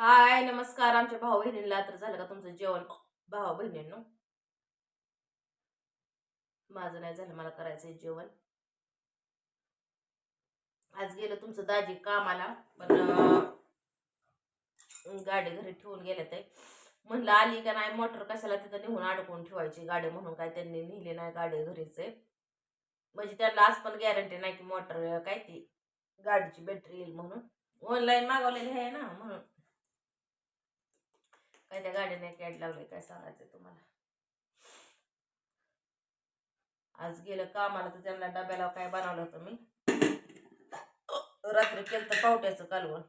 हाय नमस्कार. आमच्या भाऊ बहिणीला तर झालं का तुमचं जेवण? भाऊ बहिणींनो माझं नाही झालं मला करायचंय जेवण. आज गेलं तुमचं दाजी कामाला पण गाडी घरी ठेवून गेले ते म्हणलं आली का नाही मोटर कशाला तिथं निघून अडकून ठेवायची गाडी म्हणून काय त्यांनी नेली नाही गाडी घरीच. आहे म्हणजे त्यांना आज पण गॅरंटी नाही की मोटर काय ती गाडीची बॅटरी येईल म्हणून. ऑनलाईन मागवलेली आहे ना म्हणून. काय त्या गाडीने कॅड लावले काय सांगायचं तुम्हाला? आज गेलं कामाला तर त्यांना डब्याला काय बनवलं होतं मी? रात्री केलं तर पावट्याचं कालवण.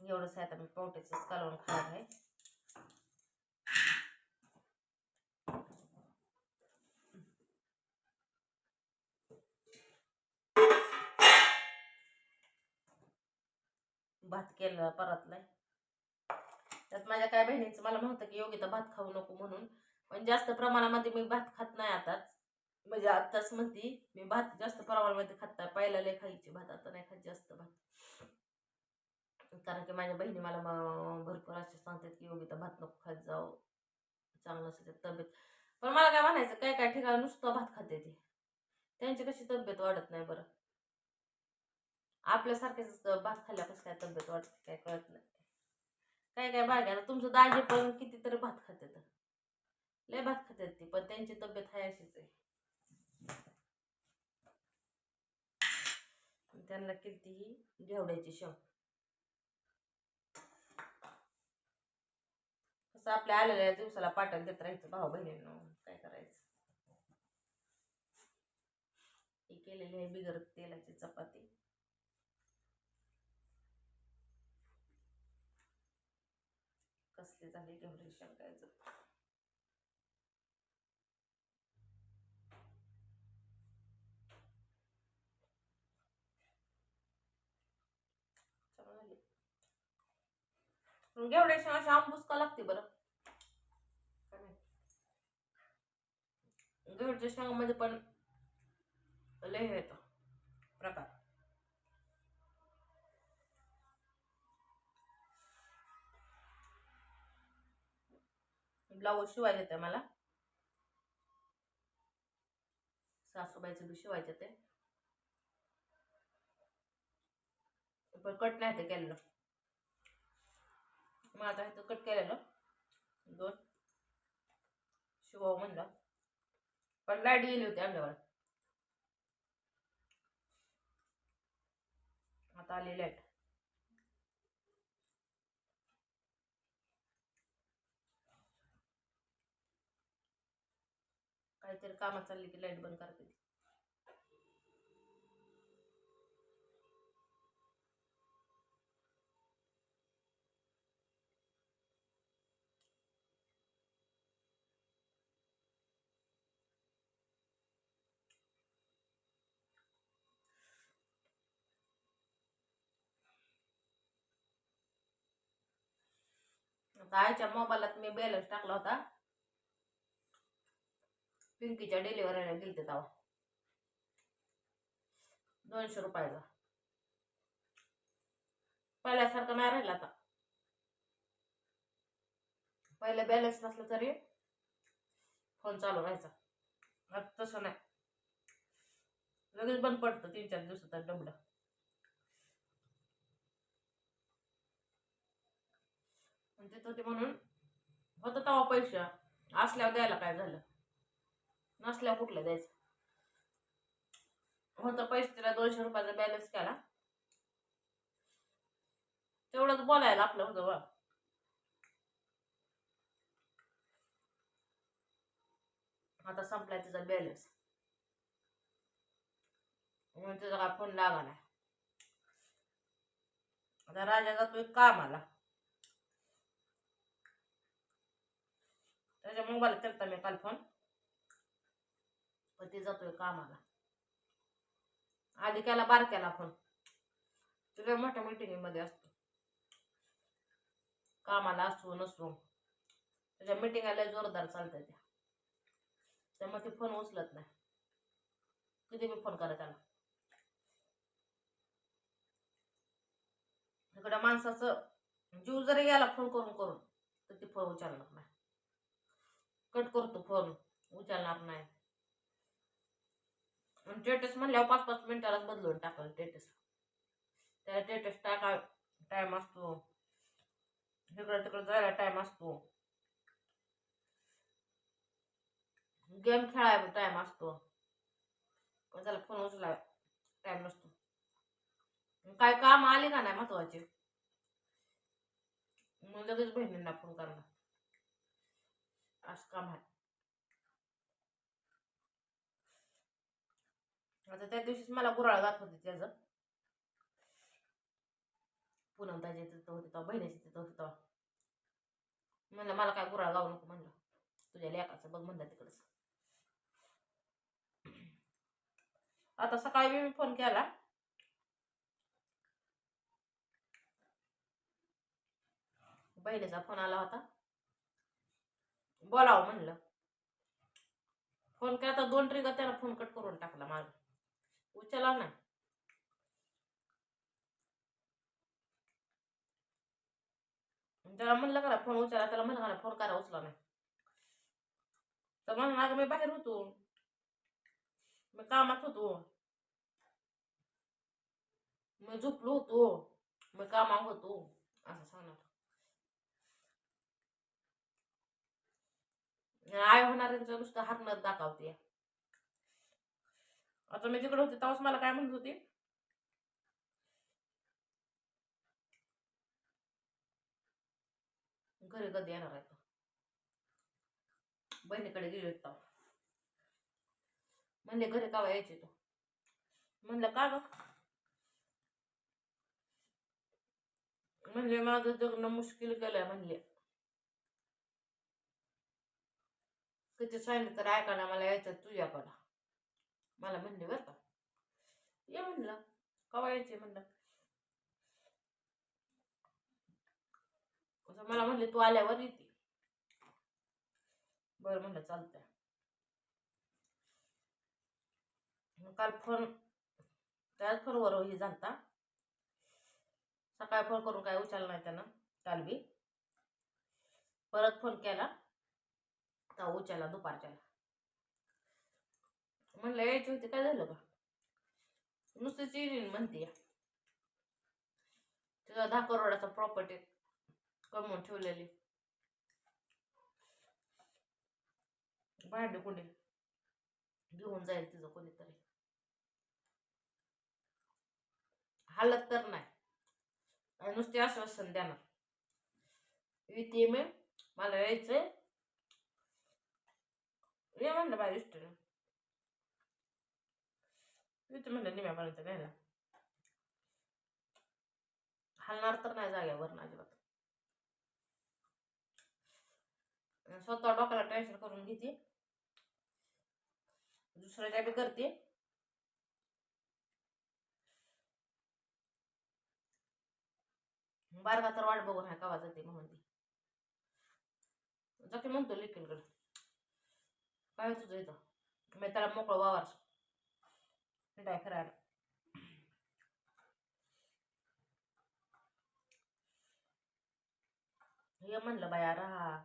एवढंच आहे आता मी पावट्याचंच कालवण खाणार आहे. भात केला परतलाय. त्यात माझ्या काय बहिणीचं मला म्हणतं की योगिता भात खाऊ नको म्हणून. पण जास्त प्रमाणामध्ये मी भात खात नाही आताच. म्हणजे आत्ताच म्हणते मी भात जास्त प्रमाणामध्ये खात नाही पहिला लय खायची भात आता नाही खात जास्त भात. कारण की माझ्या बहिणी मला भरपूर असे सांगतात की योगिता भात नको खात जाऊ. चांगलं असते तब्येत. पण मला काय म्हणायचं काय काय ठिकाणी नुसतं भात खाते ते. त्यांची कशी तब्येत वाढत नाही बरं. आपल्यासारखेच भात खाल्ल्यापासून काय तब्येत वाटते काय कळत नाही. काय काय भाग आता तुमचं दाजी पण कितीतरी भात खातात लय भात खात्यात ती पण त्यांची तब्येत आहे अशीच आहे. त्यांना कितीही घेवड्याची शव कसं आपल्या आलेल्या दिवसाला पाठण देत राहायचं भाऊ बहिणींनो काय करायचं? केलेली आहे बिगर तेलाची चपाती. कसली झाली घेवडी करायचं चांगलं अशी आंबूस का लागते बरं? काय घेवडच्या शेंगामध्ये पण लय येतो येतं. प्रकार. ब्लाऊज शिवायचे होते मला. सासूबाईचं बी शिवायचे ते. पण कट नाही ते केलेलं. मग आता तर कट केलेलं. दोन. शिवावं म्हणलं. पण लाइट गेली होती आमच्यावर आता आली लाइट. काहीतरी कामात चालली की लाइट बंद करते ती. आता आईच्या मोबाईलात मी बॅलन्स टाकला होता पिंकीच्या डिलिव्हरीला गेलते तेव्हा. दोनशे रुपयाचा. पहिल्यासारखं नाही राहिला आता. पहिला बॅलन्स नसलं तरी फोन चालू राहायचा. आता तसं नाही. लगेच बंद पडतं तीन चार दिवसात डबडं. आणि तिथं ते म्हणून होतं तेव्हा पैसे. असल्यावर द्यायला काय झालं? नसल्या कुठलं द्यायचं? होतं पैसे तिला दोनशे रुपयाचा बॅलन्स केला. तेवढंच बोलायला आपलं होतं बा आता संपलाय तिचा बॅलन्स म्हणून तिचा काय फोन लागा नाही. आता राजा जातोय कामाला. त्याच्या मोबाईल करता मी काल फोन पण ते जातोय कामाला. आधी केला बारक्याला फोन तुला मोठ्या मिटिंगमध्ये असतो. कामाला असतो नसतो त्याच्या मिटिंगाला जोरदार चालतात त्या. त्यामुळे ते फोन उचलत नाही. किती मी फोन करा त्याला. माणसाचं जीव जरी गेला फोन करून करून तर ते फोन उचलणार नाही. कट करतो फोन उचलणार नाही. टेटस म्हणल्यावर पाच पाच मिनिटालाच बदलून टाकलं टेटस त्याला टेटस टाका टाइम असतो. इकडं तिकडं जायला टाइम असतो. गेम खेळायला टाइम असतो. पण त्याला फोन उचला टाइम नसतो. काय काम आले का नाही महत्त्वाचे? मग लगेच बहिणींना फोन करणार असं काम आहे. आता त्या दिवशीच मला गुराळ जात होते त्याचं. पुनम ताजे तिथं होती तेव्हा बहिणीची तिथं होते तेव्हा. म्हणलं मला काय गुराळ गाऊ नको म्हणलं. तुझ्या लेकाचं बघ म्हणलं तिकडच. आता सकाळी बी मी फोन केला. बहिणीचा फोन आला होता. बोलावं म्हणलं. फोन केला तर दोन ट्रिगर त्यानं फोन कट करून टाकला माझा उचला ना। त्याला म्हणलं करा फ़ोन उचला त्याला म्हणलं करा फ़ोन करा उचला नाही तर म्हणलं अगं मी बाहेर होतो। मी कामात होतो। मी झोपलो होतो। मी कामात होतो, असं सांगणार. आय होणाऱ्यांचं नुसतं हातनं दाखवते. आता मी तिकडे होते तेव्हाच मला काय म्हणत होती? घरी कधी येणार आहे बहिणीकडे गेले होते म्हणले घरी कावा यायचे तो? म्हणलं का ग? म्हणले माझं जगणं मुश्किल केलंय म्हणले. किती सांगितलं तर ऐका ना मला यायचं तुझ्याकडं. मला म्हणले बरं का. ये म्हणलं कवा यायचे म्हणलं. मला म्हणले तू आल्यावर येते. बरं म्हणलं चालतंय. मग काल फोन त्याच फोनवर हे झालता. सकाळी फोन करून काय उचलला नाही त्यानं काल बी. परत फोन केला तर उचलला दुपारच्याला. म्हणलं यायची होती काय झालं का नुसतीच येईन म्हणते. तिचा दहा करोडाचा प्रॉपर्टी कमवून ठेवलेली. भांडे कोणी घेऊन जाईल तिचं कोणीतरी. हालत तर नाही. आणि नुसते आश्वासन देणार. येते मी मला यायचंय. ये म्हणलं बाय इष्टीनं तिथे म्हणलं निम्यापर्यंत घ्यायला हलणार तर नाही जाग्यावर अजिबात. स्वतः डोक्याला टेन्शन करून घेते. दुसऱ्याच्या बी करते. बारका तर वाट बघून हाय कवा जाते म्हणून ती. जाते म्हणतो लिखीलकडे. काय तुझं इथं? मी त्याला मोकळं वावर फिराय हे म्हणलं बाया राहा.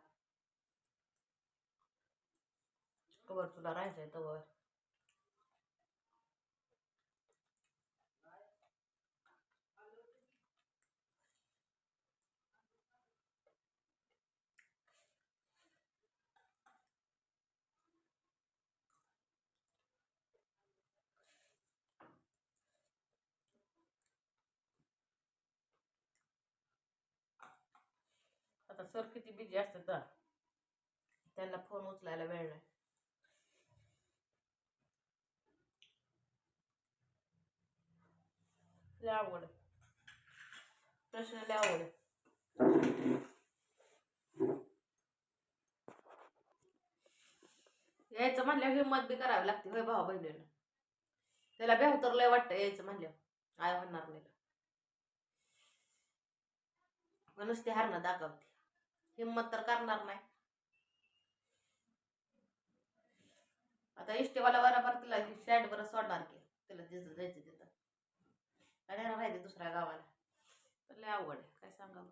कवर तुला राहायचंय तवर. आता सर किती बिझी असतात तर त्यांना फोन उचलायला वेळ नाही. लय आवड प्रश्न लय आवड यायचं म्हणल्यावर हिंमत बी करावी लागते होय भावा बहिणीला. त्याला बेहतर लय वाटतं यायचं म्हणल्यावर. आय म्हणणार नाही. पण नुसते हारणं दाखवते. हिंमत तर करणार नाही. आता इष्टेवाला बरोबर तिला स्टँड बरं सोडणार की तिला तिथं जायचं तिथं. आणि राहायचं दुसऱ्या गावाला. तर लय अवघड आहे काय सांगावं.